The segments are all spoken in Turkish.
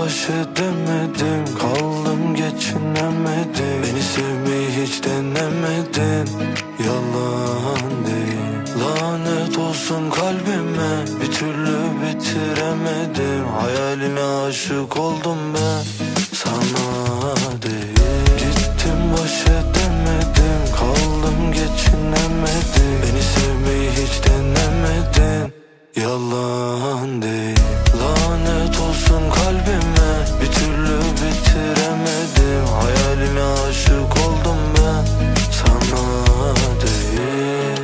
baş edemedim Kaldım geçinemedim. Beni sevmeyi hiç denemedin. Yalan değil. Lanet olsun kalbime Bir türlü bitiremedim. Hayaline aşık oldum ben aşık oldum ben Sana değil.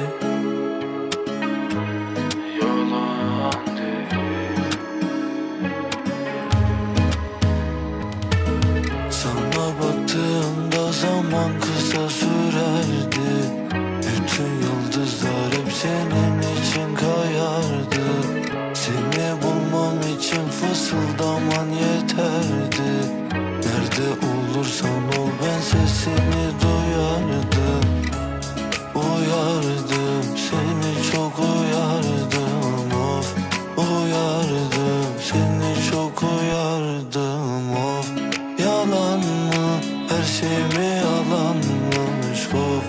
Yalan değil. Sana baktığımda zaman kısa sürerdi. Bütün yıldızlar hep senin için kayardı. Seni bulmam için fısıldaman yeterdi. Nerede olursan ol ben sesini duyardım Uyardım. Seni çok uyardım of Uyardım. Seni çok uyardım of. Yalan mı her şey mi yalanmış of?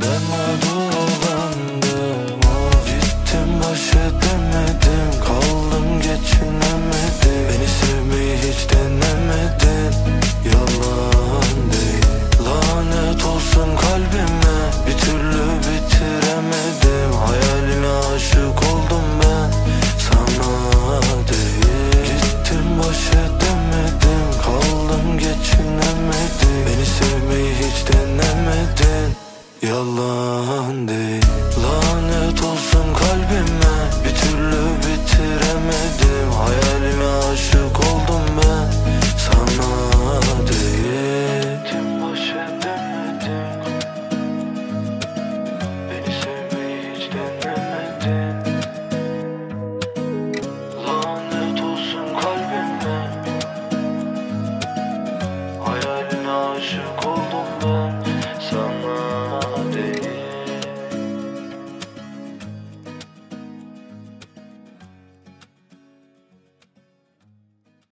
Ben oldum sevmeyi hiç denemedin Yalan değil.